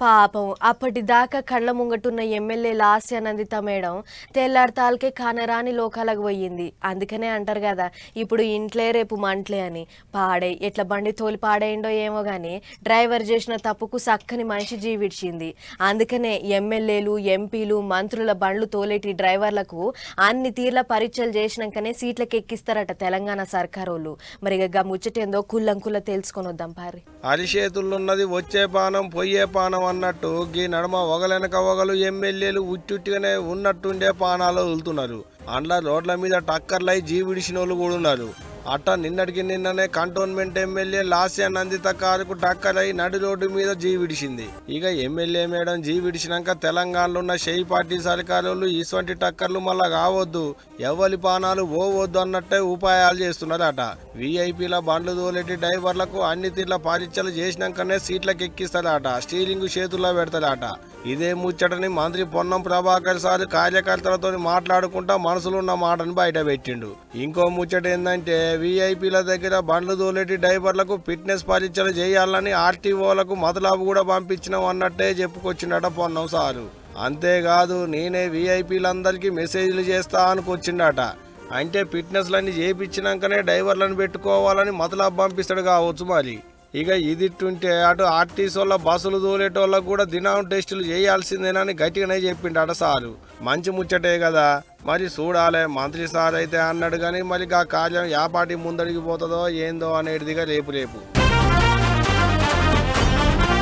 పాపం. అప్పటిదాకా కళ్ళ ముంగటున్న ఎమ్మెల్యే లాస్య నందిత మేడం తెల్లారితాలకే కానరాని లోకాలకు పోయింది. అందుకనే అంటారు కదా ఇప్పుడు ఇంట్లే రేపు మంట్లే అని. పాడే ఎట్లా బండి తోలి పాడేయండో ఏమో గాని డ్రైవర్ చేసిన తప్పుకు చక్కని మనిషి జీవిడ్చింది. అందుకనే ఎమ్మెల్యేలు ఎంపీలు మంత్రుల బండ్లు తోలేటి డ్రైవర్లకు అన్ని తీర్ల పరీక్షలు చేసినాకనే సీట్లకు ఎక్కిస్తారట తెలంగాణ సర్కారోళ్ళు. మరి ఇక ముచ్చటేందో కుల్లంకుల్ల తెలుసుకొని వద్దాం పారి. ఉన్నది వచ్చే పానం పోయే పానం అన్నట్టు గీ నడుమ ఒగలెనక ఒగలు ఎమ్మెల్యేలు ఉట్టుట్టిగానే ఉన్నట్టుండే పానాలు వదులుతున్నారు. అండ్ల రోడ్ల మీద టక్కర్లై జీవిడిసిన వాళ్ళు కూడా ఉన్నారు అట్ట నిన్నటికి నిన్ననే కంటోన్మెంట్ ఎమ్మెల్యే లాస్య నందిత కారుకు టక్కర్ అయి నడి రోడ్డు మీద జీ విడిచింది. ఇక ఎమ్మెల్యే మేడం జీవిడిచినాక తెలంగాణలో ఉన్న షెయి పార్టీ సర్కారులు ఇటువంటి టక్కర్లు మళ్ళా కావద్దు ఎవరి పానాలు పోవద్దు అన్నట్టే ఉపాయాలు చేస్తున్నారట. వీఐపీల బండ్లు తోలేటి డ్రైవర్లకు అన్ని తీర్ల పారిచలు చేసినాకనే సీట్లకు ఎక్కిస్తారట స్టీరింగ్ చేతుల్లో పెడతారట. ఇదే ముచ్చటని మంత్రి పొన్నం ప్రభాకర్ సార్ కార్యకర్తలతో మాట్లాడుకుంటా మనసులో ఉన్న మాటను బయట పెట్టిండు. ఇంకో ముచ్చట ఏంటంటే వీఐపీల దగ్గర బండ్లు తోలేటి డ్రైవర్లకు ఫిట్నెస్ పరీక్షలు చేయాలని ఆర్టీఓలకు మతలాబు కూడా పంపించినాం అన్నట్టే చెప్పుకొచ్చిండట పొన్నం సారు. అంతేకాదు నేనే వీఐపీలందరికీ మెసేజ్లు చేస్తా అనుకొచ్చిండట. అంటే ఫిట్నెస్లన్నీ చేయించినాకనే డ్రైవర్లను పెట్టుకోవాలని మతలాబు పంపిస్తాడు కావచ్చు మరి. ఇక ఇదిట్టుంటే అటు ఆర్టీసీ వాళ్ళ బస్సులు తోలేటోళ్ళకు కూడా దినం టెస్టులు చేయాల్సిందేనని గట్టిగానే చెప్పిండట సారు. మంచి ముచ్చటే కదా. మరి చూడాలే మంత్రి సార్ అయితే అన్నాడు కానీ మరి ఆ కార్యం యాపాటి ముందడికి పోతుందో ఏందో అనేటిదిగా రేపు రేపు.